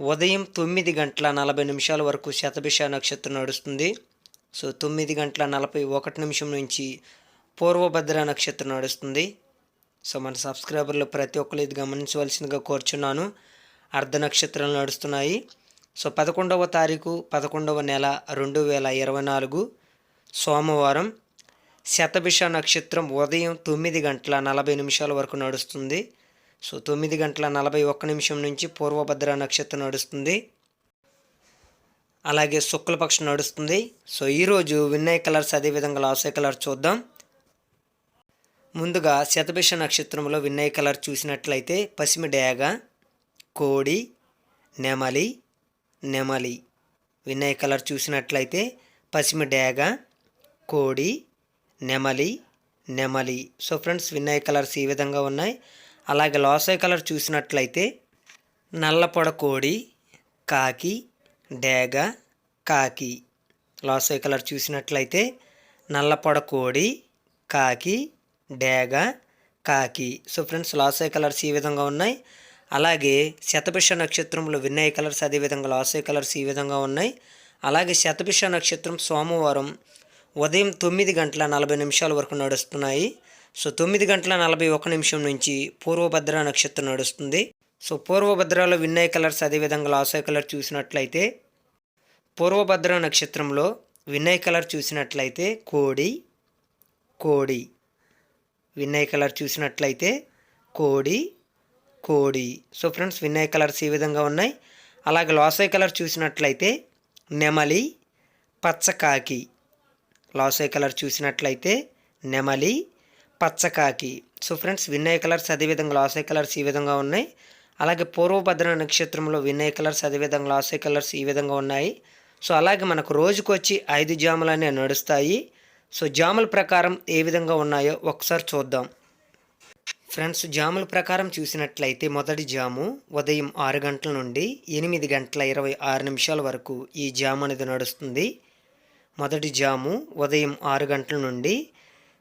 ఉదయం తొమ్మిది గంటల నలభై నిమిషాల వరకు శతభిష నక్షత్రం నడుస్తుంది. సో తొమ్మిది గంటల నలభై ఒకటి నిమిషం నుంచి పూర్వభద్ర నక్షత్రం నడుస్తుంది. సో మన సబ్స్క్రైబర్లు ప్రతి ఒక్కరు ఇది గమనించవలసిందిగా కోరుచున్నాను. అర్ధ నక్షత్రాలు నడుస్తున్నాయి. సో పదకొండవ తారీఖు పదకొండవ నెల రెండు వేల ఇరవై నాలుగు సోమవారం శతభిష నక్షత్రం ఉదయం తొమ్మిది గంటల నలభై నిమిషాల వరకు నడుస్తుంది. సో తొమ్మిది గంటల నలభై ఒక్క నిమిషం నుంచి పూర్వభద్ర నక్షత్రం నడుస్తుంది. అలాగే శుక్లపక్షం నడుస్తుంది. సో ఈరోజు వినయ్ కలర్స్ అదేవిధంగా లాసే కలర్ చూద్దాం. ముందుగా శతభిష నక్షత్రంలో వినయ్ కలర్ చూసినట్లయితే పసిమి డేగ కోడి నెమలి నెమలి వినయ్ కలర్ చూసినట్లయితే పసిమి డేగ కోడి నెమలి నెమలి. సో ఫ్రెండ్స్ వినయ్ కలర్స్ ఈ విధంగా ఉన్నాయి. అలాగే లాసై కలర్ చూసినట్లయితే నల్లపొడ కోడి కాకి డేగ కాకి. లాసై కలర్ చూసినట్లయితే నల్లపొడ కోడి కాకి డేగ కాకి. సో ఫ్రెండ్స్ లాసై కలర్స్ ఈ విధంగా ఉన్నాయి. అలాగే శతభిష నక్షత్రంలో వినయ కలర్స్ అదేవిధంగా లాసై కలర్స్ ఈ విధంగా ఉన్నాయి. అలాగే శతభిష నక్షత్రం సోమవారం ఉదయం తొమ్మిది గంటల నలభై నిమిషాల వరకు నడుస్తున్నాయి. సో తొమ్మిది గంటల నలభై ఒక నిమిషం నుంచి పూర్వభద్ర నక్షత్రం నడుస్తుంది. సో పూర్వభద్రలో విన్నయ కలర్స్ అదేవిధంగా లాసై కలర్ చూసినట్లయితే పూర్వభద్ర నక్షత్రంలో వినయ్ కలర్ చూసినట్లయితే కోడి కోడి. వినయ్ కలర్ చూసినట్లయితే కోడి కోడి. సో ఫ్రెండ్స్ వినయ్ కలర్స్ ఈ విధంగా ఉన్నాయి? అలాగే లాసై కలర్ చూసినట్లయితే నెమలి పచ్చకాకి లాసై కలర్ చూసినట్లయితే నెమలి పచ్చకాకి. సో ఫ్రెండ్స్ వినయ్ కలర్స్ అదేవిధంగా లాసే కలర్స్ ఈ విధంగా ఉన్నాయి. అలాగే పూర్వభద్ర నక్షత్రంలో విన్నయ్ కలర్స్ అదేవిధంగా లాసే కలర్స్ ఈ విధంగా ఉన్నాయి. సో అలాగే మనకు రోజుకు వచ్చి ఐదు జాములు అనేవి నడుస్తాయి. సో జాముల ప్రకారం ఏ విధంగా ఉన్నాయో ఒకసారి చూద్దాం. ఫ్రెండ్స్ జాముల ప్రకారం చూసినట్లయితే మొదటి జాము ఉదయం ఆరు గంటల నుండి ఎనిమిది గంటల ఇరవై ఆరు నిమిషాల వరకు ఈ జాము అనేది నడుస్తుంది. మొదటి జాము ఉదయం ఆరు గంటల నుండి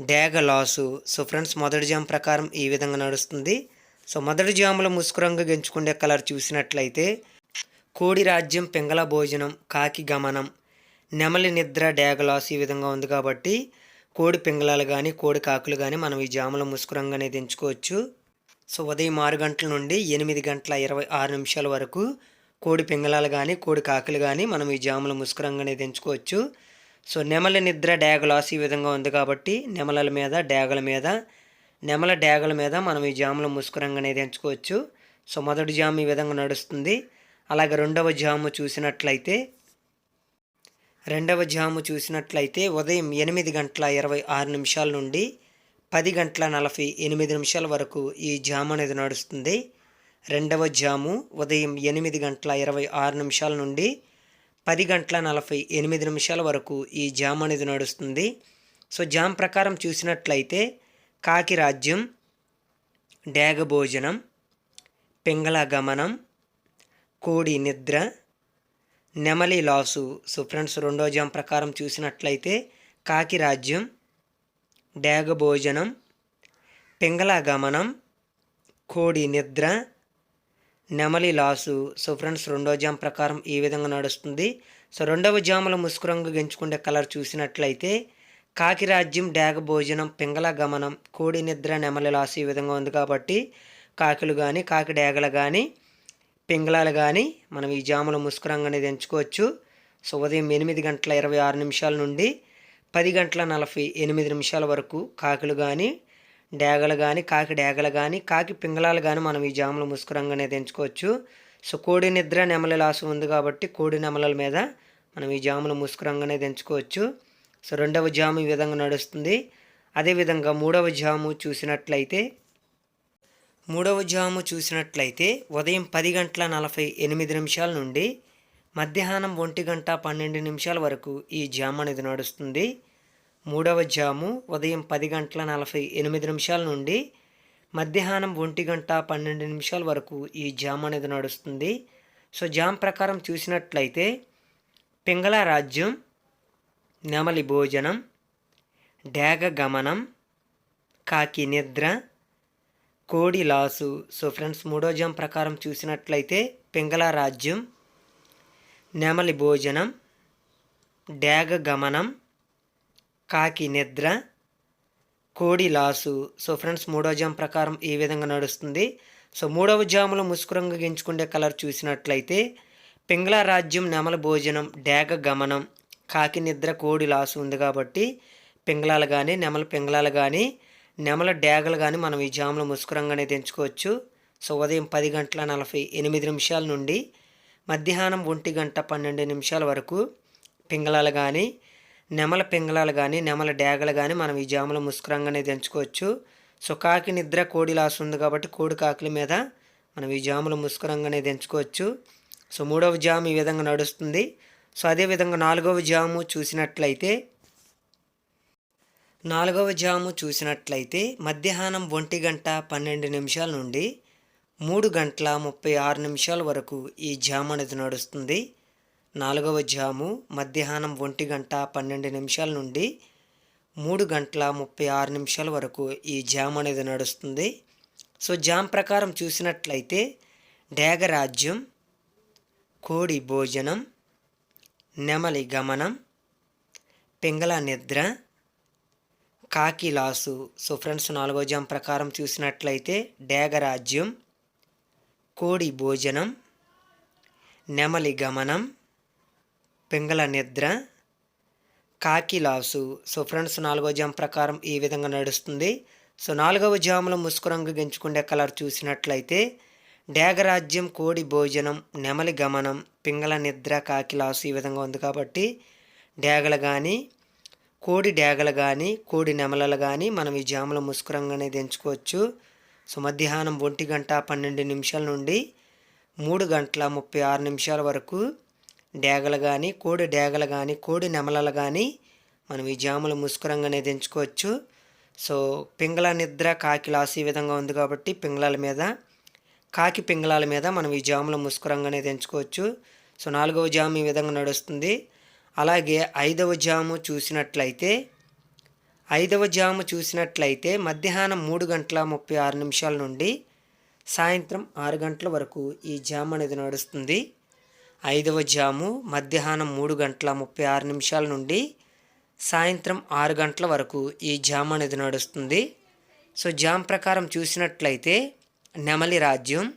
డ్యాగ లాసు. సో ఫ్రెండ్స్ మొదటి జామ్ ప్రకారం ఈ విధంగా నడుస్తుంది. సో మొదటి జాములో ముసుగు రంగు కలర్ చూసినట్లయితే కోడి రాజ్యం పింగళ భోజనం కాకి గమనం నెమలి నిద్ర డ్యాగ లాస్ ఈ విధంగా ఉంది కాబట్టి కోడి పింగళాలు కానీ కోడి కాకులు కానీ మనం ఈ జాములో ముసుగు రంగు అనేది ఎంచుకోవచ్చు. సో ఉదయం ఆరు గంటల నుండి ఎనిమిది గంటల ఇరవై ఆరు నిమిషాల వరకు కోడి పింగళాలు కానీ కోడి కాకులు కానీ మనం ఈ జాములో ముసుగు రంగు అనేది ఎంచుకోవచ్చు. సో నెమలి నిద్ర డ్యాగలాస్ ఈ విధంగా ఉంది కాబట్టి నెమలల మీద డ్యాగల మీద నెమల డ్యాగల మీద మనం ఈ జాములో ముసుకురంగా అనేది ఎంచుకోవచ్చు. సో మొదటి జాము ఈ విధంగా నడుస్తుంది. అలాగే రెండవ జాము చూసినట్లయితే రెండవ జాము చూసినట్లయితే ఉదయం ఎనిమిది గంటల ఇరవై ఆరు నిమిషాల నుండి పది గంటల నలభై ఎనిమిది నిమిషాల వరకు ఈ జాము అనేది నడుస్తుంది. రెండవ జాము ఉదయం ఎనిమిది గంటల ఇరవై ఆరు నిమిషాల నుండి పది గంటల నలభై ఎనిమిది నిమిషాల వరకు ఈ జామ్ అనేది నడుస్తుంది. సో జామ్ ప్రకారం చూసినట్లయితే కాకి రాజ్యం డేగ భోజనం పింగళ గమనం కోడి నిద్ర నెమలి లాసు. సో ఫ్రెండ్స్ రెండో జామ్ ప్రకారం చూసినట్లయితే కాకి రాజ్యం డేగ భోజనం పింగళ గమనం కోడి నిద్ర నెమలి లాసు. సో ఫ్రెండ్స్ రెండో జామ్ ప్రకారం ఈ విధంగా నడుస్తుంది. సో రెండవ జాముల ముసుగు రంగు గెంచుకుండే కలర్ చూసినట్లయితే కాకి రాజ్యం డేగ భోజనం పింగళ గమనం కోడి నిద్ర నెమలి లాసు ఈ విధంగా ఉంది కాబట్టి కాకులు కానీ కాకి డేగలు కానీ పింగళాలు కానీ మనం ఈ జాముల ముసుగు రంగు అనేది ఎంచుకోవచ్చు. సో ఉదయం ఎనిమిది గంటల ఇరవై ఆరు నిమిషాల నుండి పది గంటల నలభై ఎనిమిది నిమిషాల వరకు కాకులు కానీ డేగలు కానీ కాకి డేగలు కానీ కాకి పింగళాలు కానీ మనం ఈ జాములు ముసుకురంగానే తెంచుకోవచ్చు సో కోడి నిద్ర నెమల లాసు ఉంది కాబట్టి కోడి నెమలల మీద మనం ఈ జాములు ముసుకురంగానే తెంచుకోవచ్చు సో రెండవ జాము ఈ విధంగా నడుస్తుంది. అదేవిధంగా మూడవ జాము చూసినట్లయితే మూడవ జాము చూసినట్లయితే ఉదయం పది గంటల నలభై ఎనిమిది నిమిషాల నుండి మధ్యాహ్నం ఒంటి గంట పన్నెండు నిమిషాల వరకు ఈ జాము అనేది నడుస్తుంది. మూడవ జాము ఉదయం పది గంటల నలభై ఎనిమిది నిమిషాల నుండి మధ్యాహ్నం ఒంటి గంట పన్నెండు నిమిషాల వరకు ఈ జామ్ అనేది నడుస్తుంది. సో జామ్ ప్రకారం చూసినట్లయితే పింగళ రాజ్యం నెమలి భోజనం డేగ గమనం కాకి నిద్ర కోడి లాసు. సో ఫ్రెండ్స్ మూడో జామ్ ప్రకారం చూసినట్లయితే పింగళ రాజ్యం నెమలి భోజనం డేగ గమనం కాకి నిద్ర కోడి లాసు. సో ఫ్రెండ్స్ మూడవ జామ్ ప్రకారం ఈ విధంగా నడుస్తుంది. సో మూడవ జాములో ముసుకురంగు గెంచుకుండే కలర్ చూసినట్లయితే పింగళ రాజ్యం నెమల భోజనం డేగ గమనం కాకి నిద్ర కోడి లాసు ఉంది కాబట్టి పింగళాలు కానీ నెమల పింగళాలు కానీ నెమల డేగలు కానీ మనం ఈ జాములో ముష్కరంగానే ఎంచుకోవచ్చు. సో ఉదయం పది గంటల నలభై ఎనిమిది నిమిషాల నుండి మధ్యాహ్నం ఒంటి గంట పన్నెండు నిమిషాల వరకు పింగళాలు కానీ నెమల పింగళాలు కానీ నెమల డేగలు కానీ మనం ఈ జాములో ముసుకురంగానే దంచుకోవచ్చు సో కాకి నిద్ర కోడి లాస్ ఉంది కాబట్టి కోడి కాకుల మీద మనం ఈ జాములు ముస్కరంగానే దంచుకోవచ్చు సో మూడవ జాము ఈ విధంగా నడుస్తుంది. సో అదేవిధంగా నాలుగవ జాము చూసినట్లయితే నాలుగవ జాము చూసినట్లయితే మధ్యాహ్నం ఒంటి గంట పన్నెండు నిమిషాల నుండి మూడు గంటల ముప్పై ఆరు నిమిషాల వరకు ఈ జాము అనేది నడుస్తుంది. నాలుగవ జాము మధ్యాహ్నం ఒంటి గంట పన్నెండు నిమిషాల నుండి మూడు గంటల ముప్పై ఆరు నిమిషాల వరకు ఈ జామ్ అనేది నడుస్తుంది. సో జామ్ ప్రకారం చూసినట్లయితే డేగరాజ్యం కోడి భోజనం నెమలి గమనం పింగళ నిద్ర కాకి లాసు. సో ఫ్రెండ్స్ నాలుగో జామ్ ప్రకారం చూసినట్లయితే డేగరాజ్యం కోడి భోజనం నెమలి గమనం పింగళ నిద్ర కాకి లాసు. సో ఫ్రెండ్స్ నాలుగవ జామ్ ప్రకారం ఈ విధంగా నడుస్తుంది. సో నాలుగవ జాములో ముసుకురంగు గెంచుకునే కలర్ చూసినట్లయితే డేగరాజ్యం కోడి భోజనం నెమలి గమనం పింగళ నిద్ర కాకి లాసు ఈ విధంగా ఉంది కాబట్టి డేగలు కానీ కోడి డేగలు కానీ కోడి నెమలలు కానీ మనం ఈ జాముల అనేది ఎంచుకోవచ్చు. సో మధ్యాహ్నం ఒంటి గంట పన్నెండు నిమిషాల నుండి మూడు గంటల ముప్పై ఆరు నిమిషాల వరకు డేగలు కానీ కోడి డేగలు కానీ కోడి నెమలలు కానీ మనం ఈ జాముల ముసుకురంగానే దించుకోవచ్చు. సో పింగళ నిద్ర కాకి లాస్ ఈ విధంగా ఉంది కాబట్టి పింగళాల మీద కాకి పింగళాల మీద మనం ఈ జాముల ముసుకురంగానే దించుకోవచ్చు. సో నాలుగవ జాము ఈ విధంగా నడుస్తుంది. అలాగే ఐదవ జాము చూసినట్లయితే ఐదవ జాము చూసినట్లయితే మధ్యాహ్నం మూడు గంటల ముప్పై ఆరు నిమిషాల నుండి సాయంత్రం ఆరు గంటల వరకు ఈ జాము అనేది నడుస్తుంది. ఐదవ జాము మధ్యాహ్నం మూడు గంటల ముప్పై ఆరు నిమిషాల నుండి సాయంత్రం ఆరు గంటల వరకు ఈ జామ్ అనేది నడుస్తుంది. సో జామ్ ప్రకారం చూసినట్లయితే నెమలి రాజ్యం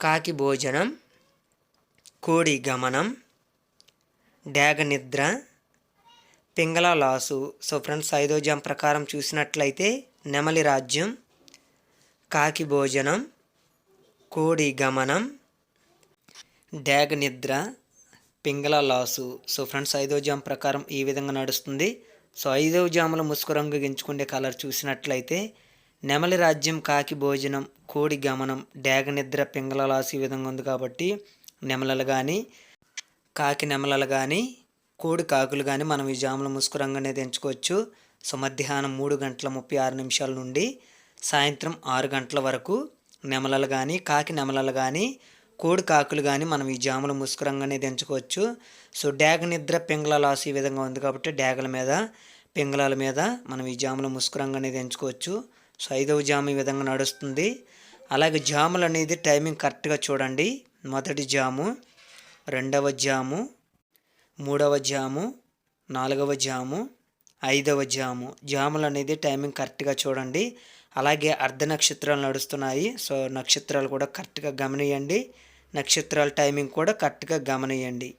కాకి భోజనం కోడి గమనం డాగ నిద్ర పింగళ లాసు. సో ఫ్రెండ్స్ ఐదో జామ్ ప్రకారం చూసినట్లయితే నెమలి రాజ్యం కాకి భోజనం కోడి గమనం డ్యాగ్ నిద్ర పింగళ లాసు. సో ఫ్రెండ్స్ ఐదో జామ్ ప్రకారం ఈ విధంగా నడుస్తుంది. సో ఐదవ జాముల ముసుకు రంగు ఎంచుకునే కలర్ చూసినట్లయితే నెమలి రాజ్యం కాకి భోజనం కోడి గమనం డ్యాగ నిద్ర పింగళ లాసు ఈ విధంగా ఉంది కాబట్టి నెమలలు కానీ కాకి నెమలలు కానీ కోడి కాకులు కానీ మనం ఈ జాముల ముసుకు రంగు అనేది ఎంచుకోవచ్చు. సో మధ్యాహ్నం మూడు గంటల ముప్పై ఆరు నిమిషాల నుండి సాయంత్రం ఆరు గంటల వరకు నెమలలు కానీ కాకి నెమలలు కానీ కోడి కాకులు కానీ మనం ఈ జాములు ముసుకురంగానే దించుకోవచ్చు సో డ్యాగ నిద్ర పింగళ లాస్ ఈ విధంగా ఉంది కాబట్టి డ్యాగల మీద పింగళాల మీద మనం ఈ జాముల ముసుకురంగానే దించుకోవచ్చు సో ఐదవ జాము ఈ విధంగా నడుస్తుంది. అలాగే జాములు అనేది టైమింగ్ కరెక్ట్గా చూడండి. మొదటి జాము రెండవ జాము మూడవ జాము నాలుగవ జాము ఐదవ జాము. జాములు అనేది టైమింగ్ కరెక్ట్గా చూడండి. అలాగే అర్ధ నక్షత్రాలు నడుస్తున్నాయి. సో నక్షత్రాలు కూడా కరెక్ట్గా గమనియండి. నక్షత్రాల టైమింగ్ కూడా కరెక్ట్గా గమనియండి.